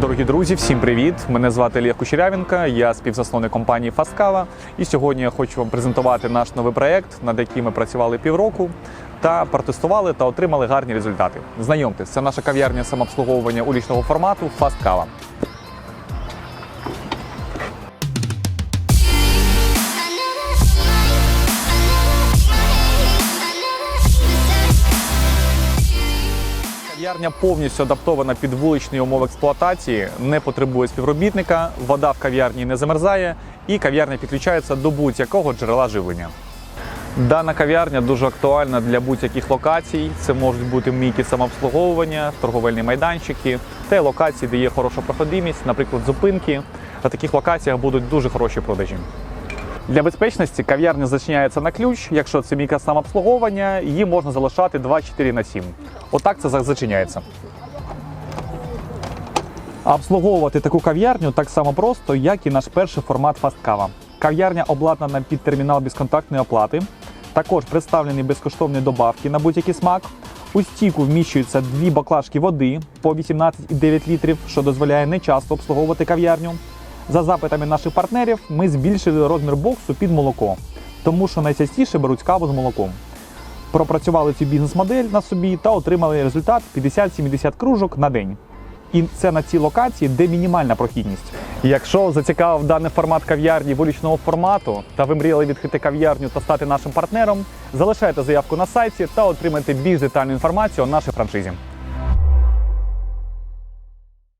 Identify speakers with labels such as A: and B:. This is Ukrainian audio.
A: Дорогі друзі, всім привіт! Мене звати Олег Кучерявенко, я співзасновник компанії Фасткава. І сьогодні я хочу вам презентувати наш новий проект, над яким ми працювали півроку та протестували та отримали гарні результати. Знайомтесь, це наша кав'ярня самообслуговування улічного формату Фасткава. Кав'ярня повністю адаптована під вуличні умови експлуатації, не потребує співробітника, вода в кав'ярні не замерзає і кав'ярня підключається до будь-якого джерела живлення. Дана кав'ярня дуже актуальна для будь-яких локацій. Це можуть бути мійки самообслуговування, торговельні майданчики та локації, де є хороша проходимість, наприклад, зупинки. На таких локаціях будуть дуже хороші продажі. Для безпечності кав'ярня зачиняється на ключ. Якщо це мійка самообслуговування, її можна залишати 24 на 7. Отак це зачиняється. Обслуговувати таку кав'ярню так само просто, як і наш перший формат фасткава. Кав'ярня обладнана під термінал безконтактної оплати. Також представлені безкоштовні добавки на будь-який смак. У стійку вміщуються дві баклажки води по 18,9 літрів, що дозволяє не часто обслуговувати кав'ярню. За запитами наших партнерів ми збільшили розмір боксу під молоко, тому що найчастіше беруть каву з молоком. Пропрацювали цю бізнес-модель на собі та отримали результат 50-70 кружок на день. І це на цій локації, де мінімальна прохідність. Якщо зацікавив даний формат кав'ярні вуличного формату та ви мріяли відкрити кав'ярню та стати нашим партнером, залишайте заявку на сайті та отримайте більш детальну інформацію о нашій франшизі.